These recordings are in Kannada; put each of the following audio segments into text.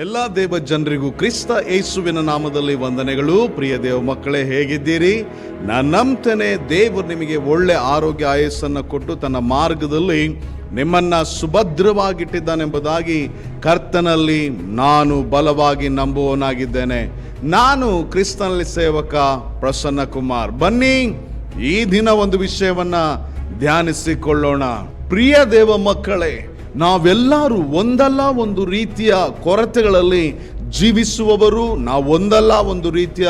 ಎಲ್ಲ ದೇವ ಜನರಿಗೂ ಕ್ರಿಸ್ತ ಯೇಸುವಿನ ನಾಮದಲ್ಲಿ ವಂದನೆಗಳು. ಪ್ರಿಯ ದೇವ ಮಕ್ಕಳೇ, ಹೇಗಿದ್ದೀರಿ? ನಾನು ನಂಬ್ತೇನೆ, ದೇವರು ನಿಮಗೆ ಒಳ್ಳೆ ಆರೋಗ್ಯ ಆಯಸ್ಸನ್ನು ಕೊಟ್ಟು ತನ್ನ ಮಾರ್ಗದಲ್ಲಿ ನಿಮ್ಮನ್ನು ಸುಭದ್ರವಾಗಿಟ್ಟಿದ್ದಾನೆಂಬುದಾಗಿ ಕರ್ತನಲ್ಲಿ ನಾನು ಬಲವಾಗಿ ನಂಬುವವನಾಗಿದ್ದೇನೆ. ನಾನು ಕ್ರಿಸ್ತನಲ್ಲಿ ಸೇವಕ ಪ್ರಸನ್ನ ಕುಮಾರ್ ಬನ್ನಿ, ಈ ದಿನ ಒಂದು ವಿಷಯವನ್ನು ಧ್ಯಾನಿಸಿಕೊಳ್ಳೋಣ. ಪ್ರಿಯ ದೇವ ಮಕ್ಕಳೇ ನಾವೆಲ್ಲರೂ ಒಂದಲ್ಲ ಒಂದು ರೀತಿಯ ಕೊರತೆಗಳಲ್ಲಿ ಜೀವಿಸುವವರು, ನಾವು ಒಂದಲ್ಲ ಒಂದು ರೀತಿಯ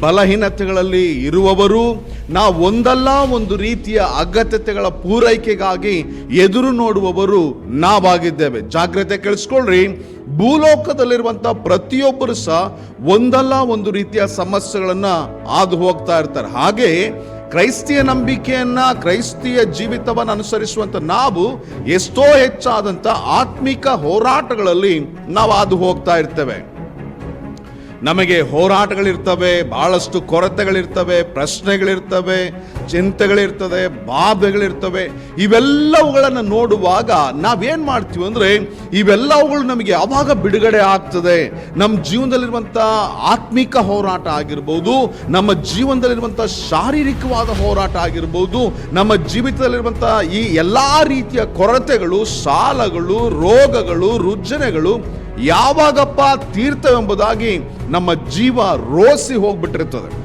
ಬಲಹೀನತೆಗಳಲ್ಲಿ ಇರುವವರು, ನಾವು ಒಂದಲ್ಲ ಒಂದು ರೀತಿಯ ಅಗತ್ಯತೆಗಳ ಪೂರೈಕೆಗಾಗಿ ಎದುರು ನೋಡುವವರು ನಾವಾಗಿದ್ದೇವೆ. ಜಾಗ್ರತೆ ಕೇಳಿಸ್ಕೊಳ್ರಿ. ಭೂಲೋಕದಲ್ಲಿರುವಂಥ ಪ್ರತಿಯೊಬ್ಬರು ಸಹ ಒಂದಲ್ಲ ಒಂದು ರೀತಿಯ ಸಮಸ್ಯೆಗಳನ್ನು ಹಾದು ಹೋಗ್ತಾ ಇರ್ತಾರೆ. ಹಾಗೆ ಕ್ರೈಸ್ತಿಯ ನಂಬಿಕೆಯನ್ನ ಕ್ರೈಸ್ತಿಯ ಜೀವಿತವನ್ನು ಅನುಸರಿಸುವಂತ ನಾವು ಎಷ್ಟೋ ಹೆಚ್ಚಾದಂತ ಆತ್ಮಿಕ ಹೋರಾಟಗಳಲ್ಲಿ ನಾವು ಅದು ಹೋಗ್ತಾ ಇರ್ತೇವೆ. ನಮಗೆ ಹೋರಾಟಗಳಿರ್ತವೆ, ಬಹಳಷ್ಟು ಕೊರತೆಗಳಿರ್ತವೆ, ಪ್ರಶ್ನೆಗಳಿರ್ತವೆ ಚಿಂತೆಗಳಿರ್ತವೆ ಬಾಧೆಗಳಿರ್ತವೆ. ಇವೆಲ್ಲವುಗಳನ್ನು ನೋಡುವಾಗ ನಾವೇನು ಮಾಡ್ತೀವಿ ಅಂದರೆ, ಇವೆಲ್ಲವುಗಳು ನಮಗೆ ಯಾವಾಗ ಬಿಡುಗಡೆ ಆಗ್ತದೆ. ನಮ್ಮ ಜೀವನದಲ್ಲಿರುವಂಥ ಆತ್ಮಿಕ ಹೋರಾಟ ಆಗಿರ್ಬೋದು, ನಮ್ಮ ಜೀವನದಲ್ಲಿರುವಂಥ ಶಾರೀರಿಕವಾದ ಹೋರಾಟ ಆಗಿರ್ಬೋದು, ನಮ್ಮ ಜೀವಿತದಲ್ಲಿರುವಂಥ ಈ ಎಲ್ಲ ರೀತಿಯ ಕೊರತೆಗಳು, ಸಾಲಗಳು, ರೋಗಗಳು ರುಜ್ಜನೆಗಳು ಯಾವಾಗಪ್ಪ ತೀರ್ಥವೆಂಬುದಾಗಿ ನಮ್ಮ ಜೀವ ರೋಸಿ ಹೋಗ್ಬಿಟ್ಟಿರ್ತದೆ.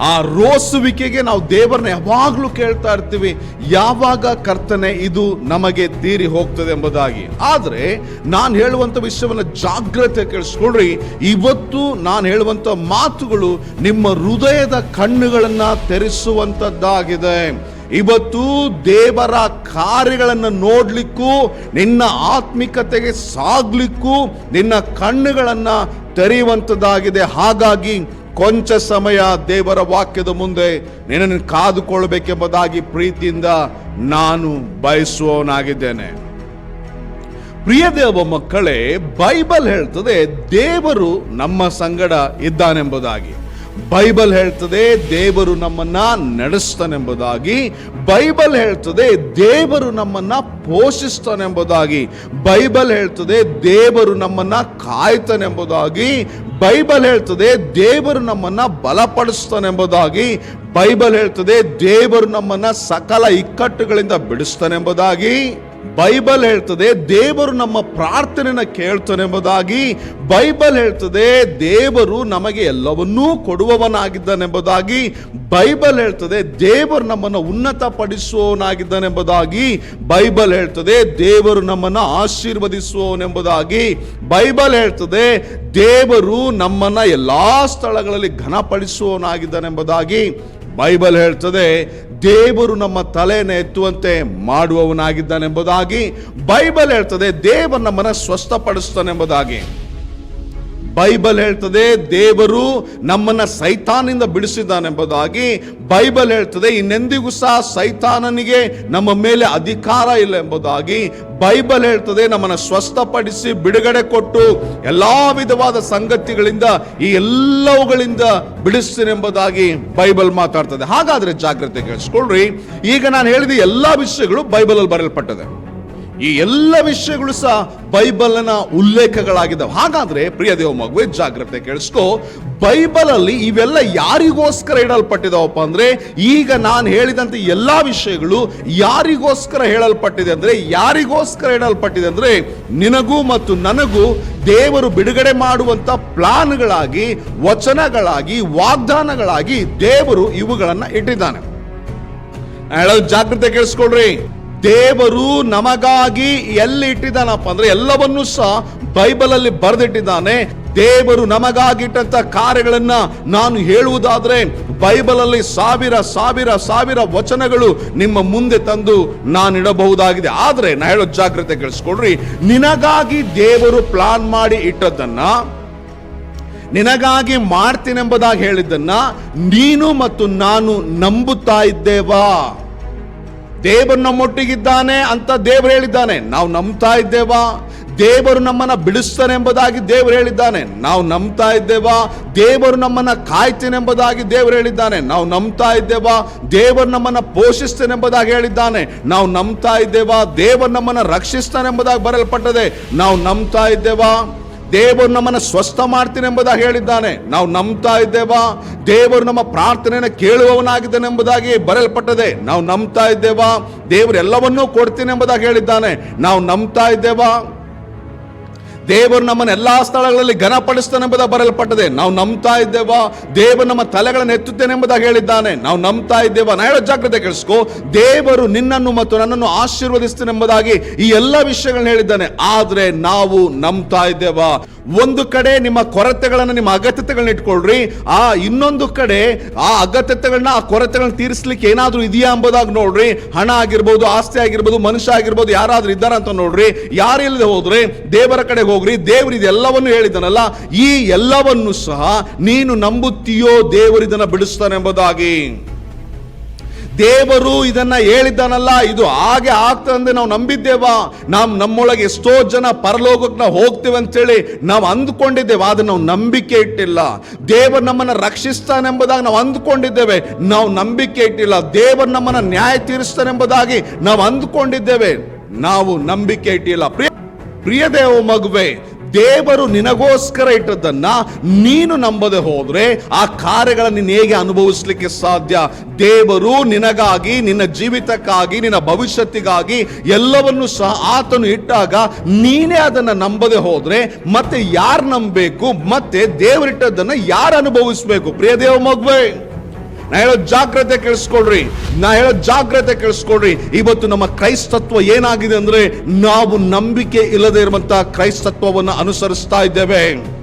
ಆ ರೋಸುವಿಕೆಗೆ ನಾವು ದೇವರನ್ನ ಯಾವಾಗಲೂ ಕೇಳ್ತಾ ಇರ್ತೀವಿ, ಯಾವಾಗ ಕರ್ತನೆ ಇದು ನಮಗೆ ತೀರಿ ಹೋಗ್ತದೆ ಎಂಬುದಾಗಿ. ಆದರೆ ನಾನು ಹೇಳುವಂತ ವಿಷಯವನ್ನ ಜಾಗ್ರತೆ ಕೇಳಿಸ್ಕೊಳ್ರಿ, ಇವತ್ತು ನಾನು ಹೇಳುವಂತ ಮಾತುಗಳು ನಿಮ್ಮ ಹೃದಯದ ಕಣ್ಣುಗಳನ್ನು ತೆರೆಸುವಂತದ್ದಾಗಿದೆ. ಇವತ್ತು ದೇವರ ಕಾರ್ಯಗಳನ್ನು ನೋಡಲಿಕ್ಕೂ, ನಿನ್ನ ಆತ್ಮಿಕತೆಗೆ ಸಾಗ್ಲಿಕ್ಕೂ, ನಿನ್ನ ಕಣ್ಣುಗಳನ್ನು ತೆರೆಯುವಂಥದ್ದಾಗಿದೆ. ಹಾಗಾಗಿ ಕೊಂಚ ಸಮಯ ದೇವರ ವಾಕ್ಯದ ಮುಂದೆ ನಿನ್ನನ್ನು ಕಾದುಕೊಳ್ಬೇಕೆಂಬುದಾಗಿ ಪ್ರೀತಿಯಿಂದ ನಾನು ಬಯಸುವವನಾಗಿದ್ದೇನೆ. ಪ್ರಿಯ ದೇವ ಮಕ್ಕಳೇ, ಬೈಬಲ್ ಹೇಳ್ತದೆ, ದೇವರು ನಮ್ಮ ಸಂಗಡ ಇದ್ದಾನೆಂಬುದಾಗಿ. ಬೈಬಲ್ ಹೇಳ್ತದೆ, ದೇವರು ನಮ್ಮನ್ನ ನಡೆಸ್ತಾನೆಂಬುದಾಗಿ. ಬೈಬಲ್ ಹೇಳ್ತದೆ, ದೇವರು ನಮ್ಮನ್ನ ಪೋಷಿಸ್ತಾನೆಂಬುದಾಗಿ. ಬೈಬಲ್ ಹೇಳ್ತದೆ, ದೇವರು ನಮ್ಮನ್ನ ಕಾಯ್ತಾನೆಂಬುದಾಗಿ. ಬೈಬಲ್ ಹೇಳ್ತದೆ, ದೇವರು ನಮ್ಮನ್ನ ಬಲಪಡಿಸ್ತಾನೆಂಬುದಾಗಿ. ಬೈಬಲ್ ಹೇಳ್ತದೆ, ದೇವರು ನಮ್ಮನ್ನ ಸಕಲ ಇಕ್ಕಟ್ಟುಗಳಿಂದ ಬಿಡಿಸ್ತಾನೆಂಬುದಾಗಿ. ಬೈಬಲ್ ಹೇಳ್ತದೆ, ದೇವರು ನಮ್ಮ ಪ್ರಾರ್ಥನೆನ ಕೇಳ್ತಾನೆಂಬುದಾಗಿ ಬೈಬಲ್ ಹೇಳ್ತದೆ, ದೇವರು ನಮಗೆ ಎಲ್ಲವನ್ನೂ ಕೊಡುವವನಾಗಿದ್ದಾನೆಂಬುದಾಗಿ ಬೈಬಲ್ ಹೇಳ್ತದೆ, ದೇವರು ನಮ್ಮನ್ನು ಉನ್ನತ ಪಡಿಸುವವನಾಗಿದ್ದಾನೆಂಬುದಾಗಿ ಬೈಬಲ್ ಹೇಳ್ತದೆ, ದೇವರು ನಮ್ಮನ್ನು ಆಶೀರ್ವದಿಸುವವನೆಂಬುದಾಗಿ ಬೈಬಲ್ ಹೇಳ್ತದೆ, ದೇವರು ನಮ್ಮನ್ನ ಎಲ್ಲಾ ಸ್ಥಳಗಳಲ್ಲಿ ಘನಪಡಿಸುವವನಾಗಿದ್ದಾನೆಂಬುದಾಗಿ ಬೈಬಲ್ ಹೇಳ್ತದೆ ದೇವರು ನಮ್ಮ ತಲೆಯನ್ನು ಎತ್ತುವಂತೆ ಮಾಡುವವನಾಗಿದ್ದಾನೆಂಬುದಾಗಿ ಬೈಬಲ್ ಹೇಳ್ತದೆ ದೇವರು ನಮ್ಮನ್ನು ಸ್ವಸ್ಥಪಡಿಸ್ತಾನೆಂಬುದಾಗಿ ಬೈಬಲ್ ಹೇಳ್ತದೆ, ದೇವರು ನಮ್ಮನ್ನ ಸೈತಾನಿಂದ ಬಿಡಿಸಿದ್ದಾನೆಂಬುದಾಗಿ ಬೈಬಲ್ ಹೇಳ್ತದೆ. ಇನ್ನೆಂದಿಗೂ ಸಹ ಸೈತಾನನಿಗೆ ನಮ್ಮ ಮೇಲೆ ಅಧಿಕಾರ ಇಲ್ಲ ಎಂಬುದಾಗಿ ಬೈಬಲ್ ಹೇಳ್ತದೆ. ನಮ್ಮನ್ನ ಸ್ವಸ್ಥಪಡಿಸಿ ಬಿಡುಗಡೆ ಕೊಟ್ಟು ಎಲ್ಲಾ ವಿಧವಾದ ಸಂಗತಿಗಳಿಂದ ಈ ಎಲ್ಲವುಗಳಿಂದ ಬಿಡಿಸ್ತೀನೆಂಬುದಾಗಿ ಬೈಬಲ್ ಮಾತಾಡ್ತದೆ. ಹಾಗಾದ್ರೆ ಜಾಗ್ರತೆ ಕೇಳಿಸ್ಕೊಳ್ರಿ. ಈಗ ನಾನು ಹೇಳಿದ ಎಲ್ಲಾ ವಿಷಯಗಳು ಬೈಬಲಲ್ಲಿ ಬರೆಯಲ್ಪಟ್ಟದೆ. ಈ ಎಲ್ಲ ವಿಷಯಗಳು ಸಹ ಬೈಬಲ್ನ ಉಲ್ಲೇಖಗಳಾಗಿದ್ದಾವೆ. ಹಾಗಾದ್ರೆ ಪ್ರಿಯ ದೇವ ಮಗುವೆ, ಜಾಗ್ರತೆ ಕೇಳಿಸ್ಕೋ. ಬೈಬಲ್ ಅಲ್ಲಿ ಇವೆಲ್ಲ ಯಾರಿಗೋಸ್ಕರ ಇಡಲ್ಪಟ್ಟಿದಾವಪ್ಪ ಅಂದ್ರೆ, ಈಗ ನಾನು ಹೇಳಿದಂತ ಎಲ್ಲಾ ವಿಷಯಗಳು ಯಾರಿಗೋಸ್ಕರ ಹೇಳಲ್ಪಟ್ಟಿದೆ ಅಂದ್ರೆ, ಯಾರಿಗೋಸ್ಕರ ಇಡಲ್ಪಟ್ಟಿದೆ ಅಂದ್ರೆ, ನಿನಗೂ ಮತ್ತು ನನಗೂ ದೇವರು ಬಿಡುಗಡೆ ಮಾಡುವಂತ ಪ್ಲಾನ್ಗಳಾಗಿ, ವಚನಗಳಾಗಿ, ವಾಗ್ದಾನಗಳಾಗಿ ದೇವರು ಇವುಗಳನ್ನ ಇಟ್ಟಿದ್ದಾನೆ. ಹೇಳೋದು ಜಾಗ್ರತೆ ಕೇಳಿಸ್ಕೊಳ್ರಿ. ದೇವರು ನಮಗಾಗಿ ಎಲ್ಲಿ ಇಟ್ಟಿದ್ದಾನಪ್ಪ ಅಂದ್ರೆ ಎಲ್ಲವನ್ನೂ ಸಹ ಬೈಬಲ್ ಅಲ್ಲಿ ಬರೆದಿಟ್ಟಿದ್ದಾನೆ. ದೇವರು ನಮಗಾಗಿ ಇಟ್ಟಂತ ಕಾರ್ಯಗಳನ್ನ ನಾನು ಹೇಳುವುದಾದ್ರೆ ಬೈಬಲ್ ಅಲ್ಲಿ ಸಾವಿರ ಸಾವಿರ ಸಾವಿರ ವಚನಗಳು ನಿಮ್ಮ ಮುಂದೆ ತಂದು ನಾನು ಇಡಬಹುದಾಗಿದೆ ಆದ್ರೆ ನಾ ಹೇಳೋ ಜಾಗ್ರತೆ ಕೇಳಿಸ್ಕೊಡ್ರಿ ನಿನಗಾಗಿ ದೇವರು ಪ್ಲಾನ್ ಮಾಡಿ ಇಟ್ಟದ್ದನ್ನ, ನಿನಗಾಗಿ ಮಾಡ್ತೀನೆಂಬುದಾಗಿ ಹೇಳಿದ್ದನ್ನ ನೀನು ಮತ್ತು ನಾನು ನಂಬುತ್ತಾ ಇದ್ದೇವಾ? ದೇವರು ನಮ್ಮೊಟ್ಟಿಗಿದ್ದಾನೆ ಅಂತ ದೇವರು ಹೇಳಿದ್ದಾನೆ. ನಾವು ನಂಬ್ತಾ ಇದ್ದೇವಾ? ದೇವರು ನಮ್ಮನ್ನ ಬಿಡಿಸ್ತಾನೆ ಎಂಬುದಾಗಿ ದೇವರು ಹೇಳಿದ್ದಾನೆ. ನಾವು ನಂಬ್ತಾ ಇದ್ದೇವಾ? ದೇವರು ನಮ್ಮನ್ನ ಕಾಯ್ತೇನೆ ಎಂಬುದಾಗಿ ದೇವರು ಹೇಳಿದ್ದಾನೆ. ನಾವು ನಂಬ್ತಾ ಇದ್ದೇವಾ? ದೇವರು ನಮ್ಮನ್ನ ಪೋಷಿಸ್ತೇನೆ ಎಂಬುದಾಗಿ ಹೇಳಿದ್ದಾನೆ. ನಾವು ನಂಬ್ತಾ ಇದ್ದೇವಾ? ದೇವರು ನಮ್ಮನ್ನ ರಕ್ಷಿಸ್ತಾನೆ ಎಂಬುದಾಗಿ ಬರೆಯಲ್ಪಟ್ಟದೆ. ನಾವು ನಂಬ್ತಾ ಇದ್ದೇವಾ? ದೇವರು ನಮ್ಮನ್ನು ಸ್ವಸ್ಥ ಮಾಡ್ತೀನಿ ಎಂಬುದಾಗಿ ಹೇಳಿದ್ದಾನೆ. ನಾವು ನಂಬ್ತಾ ಇದ್ದೇವಾ? ದೇವರು ನಮ್ಮ ಪ್ರಾರ್ಥನೆಯನ್ನು ಕೇಳುವವನಾಗಿದ್ದಾನೆ ಎಂಬುದಾಗಿ ಬರೆಯಲ್ಪಟ್ಟದೆ. ನಾವು ನಂಬ್ತಾ ಇದ್ದೇವಾ? ದೇವರು ಎಲ್ಲವನ್ನೂ ಕೊಡ್ತೀನಿ ಎಂಬುದಾಗಿ ಹೇಳಿದ್ದಾನೆ. ನಾವು ನಂಬ್ತಾ ಇದ್ದೇವಾ? ದೇವರು ನಮ್ಮನ್ನು ಎಲ್ಲ ಸ್ಥಳಗಳಲ್ಲಿ ಘನಪಡಿಸ್ತಾನೆ ಎಂಬುದಾಗಿ ಬರೆಯಲ್ಪಟ್ಟದೆ. ನಾವು ನಂಬ್ತಾ ಇದ್ದೇವಾ? ದೇವರು ನಮ್ಮ ತಲೆಗಳನ್ನು ಎತ್ತುತ್ತೇನೆ ಎಂಬುದಾಗಿ ಹೇಳಿದ್ದಾನೆ. ನಾವು ನಂಬ್ತಾ ಇದ್ದೇವಾ? ನಾ ಹೇಳೋ ಜಾಗ್ರತೆ ಕೇಳಿಸ್ಕೋ. ದೇವರು ನಿನ್ನನ್ನು ಮತ್ತು ನನ್ನನ್ನು ಆಶೀರ್ವದಿಸ್ತೇನೆ ಎಂಬುದಾಗಿ ಈ ಎಲ್ಲ ವಿಷಯಗಳನ್ನ ಹೇಳಿದ್ದಾನೆ. ಆದ್ರೆ ನಾವು ನಂಬ್ತಾ ಇದ್ದೇವಾ? ಒಂದು ಕಡೆ ನಿಮ್ಮ ಕೊರತೆಗಳನ್ನು ನಿಮ್ಮ ಅಗತ್ಯತೆಗಳನ್ನ ಇಟ್ಕೊಳ್ರಿ. ಆ ಇನ್ನೊಂದು ಕಡೆ ಆ ಅಗತ್ಯತೆಗಳನ್ನ, ಆ ಕೊರತೆಗಳನ್ನ ತೀರಿಸ್ಲಿಕ್ಕೆ ಏನಾದರೂ ಇದೆಯಾ ಎಂಬುದಾಗಿ ನೋಡ್ರಿ. ಹಣ ಆಗಿರ್ಬೋದು, ಆಸ್ತಿ ಆಗಿರ್ಬೋದು, ಮನುಷ್ಯ ಆಗಿರ್ಬೋದು, ಯಾರಾದ್ರೂ ಇದ್ದಾರ ಅಂತ ನೋಡ್ರಿ. ಯಾರಿಲ್ಲದೆ ಹೋದ್ರೆ ದೇವರ ಕಡೆ ಹೋಗ್ರಿ, ದೇವರು ಇದೆಲ್ಲವನ್ನು ಹೇಳಿದನಲ್ಲ ಈ ಎಲ್ಲವನ್ನು ಸಹ ನೀನು ನಂಬುತ್ತೀಯೋ ದೇವರು ಇದನ್ನ ಬಿಡಿಸ್ತಾನೆ ದೇವರು ಇದನ್ನ ಹೇಳಿದ್ದಾನಲ್ಲ, ಇದು ಹಾಗೆ ಆಗ್ತದೆ ಅಂದ್ರೆ ನಾವು ನಂಬಿದ್ದೇವಾ? ನಾವು ನಮ್ಮೊಳಗೆ ಎಷ್ಟೋ ಜನ ಪರಲೋಕಕ್ಕೆ ನಾವು ಹೋಗ್ತೇವೆ ಅಂತೇಳಿ ನಾವು ಅಂದ್ಕೊಂಡಿದ್ದೇವೆ, ಆದ್ರೆ ನಾವು ನಂಬಿಕೆ ಇಟ್ಟಿಲ್ಲ. ದೇವರು ನಮ್ಮನ್ನ ರಕ್ಷಿಸ್ತಾನೆ ಎಂಬುದಾಗಿ ನಾವು ಅಂದ್ಕೊಂಡಿದ್ದೇವೆ, ನಾವು ನಂಬಿಕೆ ಇಟ್ಟಿಲ್ಲ. ದೇವರು ನಮ್ಮನ್ನ ನ್ಯಾಯ ತೀರಿಸ್ತಾನೆಂಬುದಾಗಿ ನಾವು ಅಂದ್ಕೊಂಡಿದ್ದೇವೆ, ನಾವು ನಂಬಿಕೆ ಇಟ್ಟಿಲ್ಲ. ಪ್ರಿಯ ಪ್ರಿಯ ದೇವ ಮಗುವೆ, ದೇವರು ನಿನಗೋಸ್ಕರ ಇಟ್ಟದ್ದನ್ನ ನೀನು ನಂಬದೆ ಹೋದ್ರೆ ಆ ಕಾರ್ಯಗಳನ್ನು ನೀನು ಹೇಗೆ ಅನುಭವಿಸ್ಲಿಕ್ಕೆ ಸಾಧ್ಯ? ದೇವರು ನಿನಗಾಗಿ, ನಿನ್ನ ಜೀವಿತಕ್ಕಾಗಿ, ನಿನ್ನ ಭವಿಷ್ಯತ್ತಿಗಾಗಿ ಎಲ್ಲವನ್ನು ಸಹ ಆತನು ಇಟ್ಟಾಗ ನೀನೇ ಅದನ್ನು ನಂಬದೆ ಹೋದ್ರೆ ಮತ್ತೆ ಯಾರು ನಂಬಬೇಕು? ಮತ್ತೆ ದೇವರಿಟ್ಟದ್ದನ್ನು ಯಾರು ಅನುಭವಿಸ್ಬೇಕು? ಪ್ರಿಯ ದೇವ ಮಗುವೆ. ನಾ ಹೇಳೋ ಜಾಗ್ರತೆ ಕೇಳಿಸ್ಕೊಳ್ರಿ. ನಾ ಹೇಳೋ ಜಾಗ್ರತೆ ಕೇಳಿಸ್ಕೊಳ್ರಿ. ಇವತ್ತು ನಮ್ಮ ಕ್ರೈಸ್ತತ್ವ ಏನಾಗಿದೆ ಅಂದ್ರೆ ನಾವು ನಂಬಿಕೆ ಇಲ್ಲದೆ ಇರುವಂತಹ ಕ್ರೈಸ್ತತ್ವವನ್ನು ಅನುಸರಿಸ್ತಾ ಇದ್ದೇವೆ.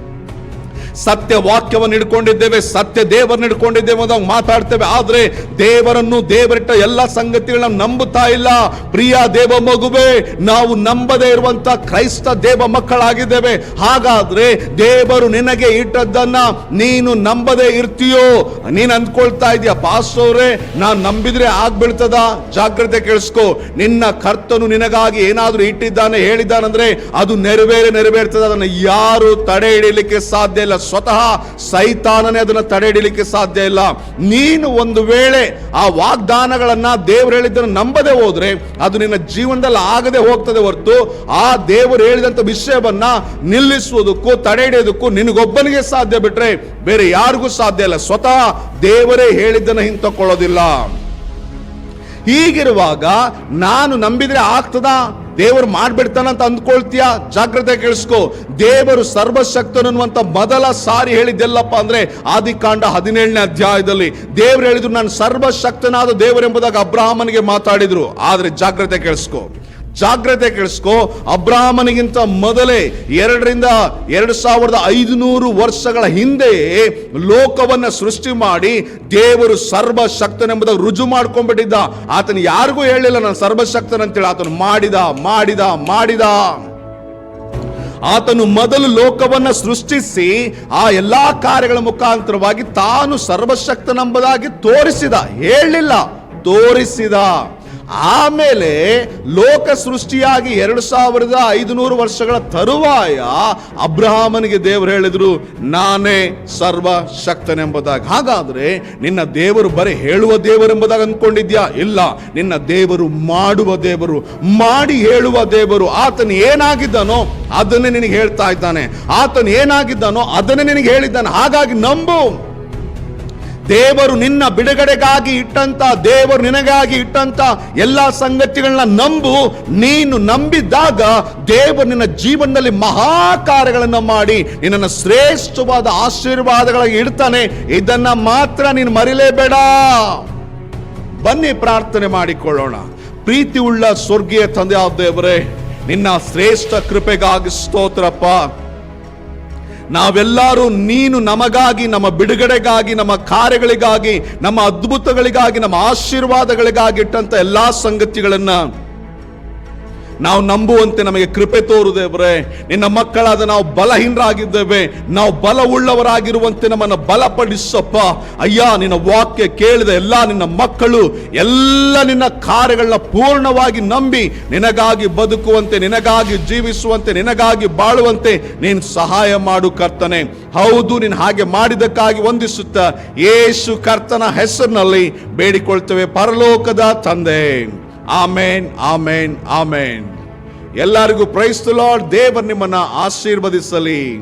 ಸತ್ಯ ವಾಕ್ಯವನ್ನು ಹಿಡ್ಕೊಂಡಿದ್ದೇವೆ ಸತ್ಯ ದೇವರನ್ನ ಹಿಡ್ಕೊಂಡಿದ್ದೇವೆ ಅಂತ ಮಾತಾಡ್ತೇವೆ. ಆದ್ರೆ ದೇವರನ್ನು ದೇವರಿಟ್ಟ ಎಲ್ಲ ಸಂಗತಿಗಳನ್ನ ನಂಬುತ್ತಾ ಇಲ್ಲ. ಪ್ರಿಯ ದೇವ ಮಗುವೆ, ನಾವು ನಂಬದೇ ಇರುವಂತ ಕ್ರೈಸ್ತ ದೇವ ಮಕ್ಕಳಾಗಿದ್ದೇವೆ. ಹಾಗಾದ್ರೆ ದೇವರು ನಿನಗೆ ಇಟ್ಟದ್ದನ್ನ ನೀನು ನಂಬದೇ ಇರ್ತೀಯೋ? ನೀನ್ ಅಂದ್ಕೊಳ್ತಾ ಇದೀಯ ಪಾಸ್ಟವ್ರೆ ನಾನ್ ನಂಬಿದ್ರೆ ಆಗ್ಬಿಡ್ತದ? ಜಾಗ್ರತೆ ಕೇಳಿಸ್ಕೋ. ನಿನ್ನ ಕರ್ತನು ನಿನಗಾಗಿ ಏನಾದ್ರೂ ಇಟ್ಟಿದ್ದಾನೆ ಹೇಳಿದ್ದಾನಂದ್ರೆ ಅದು ನೆರವೇರಿ, ನೆರವೇರ್ತದೆ. ಅದನ್ನ ಯಾರು ತಡೆ ಹಿಡಿಯಲಿಕ್ಕೆ ಸಾಧ್ಯ ಇಲ್ಲ. ಸ್ವತಃ ಸೈತಾನನೇ ಅದನ್ನು ತಡೆ ಹಿಡಲಿಕ್ಕೆ ಸಾಧ್ಯ ಇಲ್ಲ. ನೀನು ಒಂದು ವೇಳೆ ಆ ವಾಗ್ದಾನಗಳನ್ನು ದೇವರು ಹೇಳಿದ್ದನ್ನು ನಂಬದೆ ಹೋದ್ರೆ ಅದು ನಿನ್ನ ಜೀವನದಲ್ಲಿ ಆಗದೆ ಹೋಗ್ತದೆ ಹೊರತು ಆ ದೇವರು ಹೇಳಿದಂಥ ವಿಷಯವನ್ನ ನಿಲ್ಲಿಸುವುದಕ್ಕೂ ತಡೆ ಹಿಡಿಯೋದಕ್ಕೂ ನಿನಗೊಬ್ಬನಿಗೆ ಸಾಧ್ಯ ಬಿಟ್ರೆ ಬೇರೆ ಯಾರಿಗೂ ಸಾಧ್ಯ ಇಲ್ಲ. ಸ್ವತಃ ದೇವರೇ ಹೇಳಿದ್ದನ್ನು ಹಿಂತಕೊಳ್ಳೋದಿಲ್ಲ ಹೀಗಿರುವಾಗ ನಾನು ನಂಬಿದರೆ ಆಗ್ತದ? ದೇವರು ಮಾಡ್ಬಿಡ್ತಾನಂತ ಅಂದ್ಕೊಳ್ತೀಯ? ಜಾಗ್ರತೆ ಕೇಳಿಸ್ಕೋ. ದೇವರು ಸರ್ವಶಕ್ತನು ಅನ್ನುವಂಥ ಮೊದಲ ಸಾರಿ ಹೇಳಿದ್ದೆಲ್ಲಪ್ಪ ಅಂದ್ರೆ ಆದಿಕಾಂಡ ಹದಿನೇಳನೇ ಅಧ್ಯಾಯದಲ್ಲಿ. ದೇವರು ಹೇಳಿದ್ರು, ನಾನು ಸರ್ವಶಕ್ತನಾದ ದೇವರೆಂಬುದಾಗಿ ಅಬ್ರಾಹ್ಮನಿಗೆ ಮಾತಾಡಿದ್ರು. ಆದರೆ ಜಾಗ್ರತೆ ಕೇಳಿಸ್ಕೋ. ಜಾಗ್ರತೆ ಕೇಳಿಸ್ಕೋ. ಅಬ್ರಾಹ್ಮನಿಗಿಂತ ಮೊದಲೇ ಎರಡರಿಂದ ಎರಡು ಸಾವಿರದ ಐದುನೂರು ವರ್ಷಗಳ ಹಿಂದೆ ಲೋಕವನ್ನು ಸೃಷ್ಟಿ ಮಾಡಿ ದೇವರು ಸರ್ವಶಕ್ತನೆಂಬುದಾಗಿ ರುಜು ಮಾಡ್ಕೊಂಡ್ಬಿಟ್ಟಿದ್ದ. ಆತನು ಯಾರಿಗೂ ಹೇಳಿಲ್ಲ ನಾನು ಸರ್ವಶಕ್ತನ ಅಂತೇಳಿ ಆತನು ಮಾಡಿದ ಮಾಡಿದ ಮಾಡಿದ. ಆತನು ಮೊದಲು ಲೋಕವನ್ನ ಸೃಷ್ಟಿಸಿ ಆ ಎಲ್ಲಾ ಕಾರ್ಯಗಳ ಮುಖಾಂತರವಾಗಿ ತಾನು ಸರ್ವಶಕ್ತನೆಂಬುದಾಗಿ ತೋರಿಸಿದ. ಹೇಳಿಲ್ಲ ತೋರಿಸಿದ. ಆಮೇಲೆ ಲೋಕ ಸೃಷ್ಟಿಯಾಗಿ ಎರಡು ಸಾವಿರದ ಐದುನೂರು ವರ್ಷಗಳ ತರುವಾಯ ಅಬ್ರಹಾಮನಿಗೆ ದೇವರು ಹೇಳಿದರು, ನಾನೇ ಸರ್ವ ಶಕ್ತನೆಂಬುದಾಗಿ ಹಾಗಾದ್ರೆ ನಿನ್ನ ದೇವರು ಬರೀ ಹೇಳುವ ದೇವರೆಂಬುದಾಗಿ ಅಂದ್ಕೊಂಡಿದ್ಯಾ? ಇಲ್ಲ. ನಿನ್ನ ದೇವರು ಮಾಡುವ ದೇವರು, ಮಾಡಿ ಹೇಳುವ ದೇವರು, ಆತನು ಏನಾಗಿದ್ದಾನೋ ಅದನ್ನೇ ನಿನಗೆ ಹೇಳ್ತಾ ಇದ್ದಾನೆ. ಆತನು ಏನಾಗಿದ್ದಾನೋ ಅದನ್ನೇ ನಿನಗೆ ಹೇಳಿದ್ದಾನೆ. ಹಾಗಾಗಿ ನಂಬು. ದೇವರು ನಿನ್ನ ಬಿಡುಗಡೆಗಾಗಿ ಇಟ್ಟಂತ, ದೇವರು ನಿನಗಾಗಿ ಇಟ್ಟಂತ ಎಲ್ಲ ಸಂಗತಿಗಳನ್ನ ನಂಬು. ನೀನು ನಂಬಿದಾಗ ದೇವರು ನಿನ್ನ ಜೀವನದಲ್ಲಿ ಮಹಾ ಕಾರ್ಯಗಳನ್ನು ಮಾಡಿ ನಿನ್ನನ್ನು ಶ್ರೇಷ್ಠವಾದ ಆಶೀರ್ವಾದಗಳಾಗಿ ಇಡ್ತಾನೆ. ಇದನ್ನ ಮಾತ್ರ ನೀನು ಮರಿಲೇಬೇಡ. ಬನ್ನಿ ಪ್ರಾರ್ಥನೆ ಮಾಡಿಕೊಳ್ಳೋಣ. ಪ್ರೀತಿ ಉಳ್ಳ ಸ್ವರ್ಗೀಯ ತಂದೆ ದೇವರೇ, ನಿನ್ನ ಶ್ರೇಷ್ಠ ಕೃಪೆಗಾಗಿ ಸ್ತೋತ್ರಪ್ಪ. ನಾವೆಲ್ಲರೂ ನೀನು ನಮಗಾಗಿ ನಮ್ಮ ಬಿಡುಗಡೆಗಾಗಿ ನಮ್ಮ ಕಾರ್ಯಗಳಿಗಾಗಿ ನಮ್ಮ ಅದ್ಭುತಗಳಿಗಾಗಿ ನಮ್ಮ ಆಶೀರ್ವಾದಗಳಿಗಾಗಿ ಇಟ್ಟಂತ ಎಲ್ಲಾ ಸಂಗತಿಗಳನ್ನ ನಾವು ನಂಬುವಂತೆ ನಮಗೆ ಕೃಪೆ ತೋರು ದೇವರೇ ನಿನ್ನ ಮಕ್ಕಳಾದ ನಾವು ಬಲಹೀನರಾಗಿದ್ದೇವೆ, ನಾವು ಬಲವುಳ್ಳವರಾಗಿರುವಂತೆ ನಮ್ಮನ್ನು ಬಲಪಡಿಸಪ್ಪ. ಅಯ್ಯ, ನಿನ್ನ ವಾಕ್ಯ ಕೇಳಿದ ಎಲ್ಲ ನಿನ್ನ ಮಕ್ಕಳು, ಎಲ್ಲ ನಿನ್ನ ಕಾರ್ಯಗಳನ್ನ ಪೂರ್ಣವಾಗಿ ನಂಬಿ, ನಿನಗಾಗಿ ಬದುಕುವಂತೆ, ನಿನಗಾಗಿ ಜೀವಿಸುವಂತೆ, ನಿನಗಾಗಿ ಬಾಳುವಂತೆ ನೀನು ಸಹಾಯ ಮಾಡು ಕರ್ತನೆ. ಹೌದು, ನೀನು ಹಾಗೆ ಮಾಡಿದಕ್ಕಾಗಿ ವಂದಿಸುತ್ತ. ಯೇಸು ಕರ್ತನ ಹೆಸರಿನಲ್ಲಿ ಬೇಡಿಕೊಳ್ತೇವೆ ಪರಲೋಕದ ತಂದೆ. ಆಮೇನ್ ಆಮೇನ್ ಆಮೇನ್. ಎಲ್ಲರಿಗೂ ಪ್ರೈಸ್ ಲಾರ್ಡ್ ದೇವರು ನಿಮ್ಮನ್ನ ಆಶೀರ್ವದಿಸಲಿ.